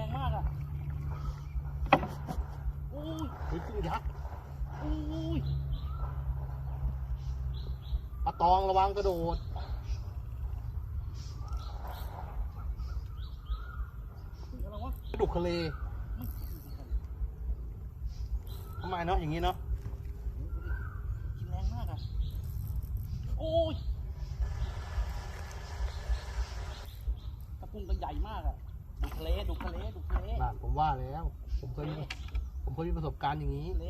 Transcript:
รงมากอะอุ้ยเฮ้ยกุ้งยักษ์อุ้ยปลาตองระวังกระโดดอะไรวะดุกทะเลทำไมเนาะอย่างนี้เนาะกินแรงมากอะโอ้ยตะกุ้งก็ใหญ่มากอะดุ ทะเลดุทะเลดุทะเลน่ะผมว่าแล้ว ผมเคยมีผมเคยมีประสบการณ์อย่างนี้ ทะเล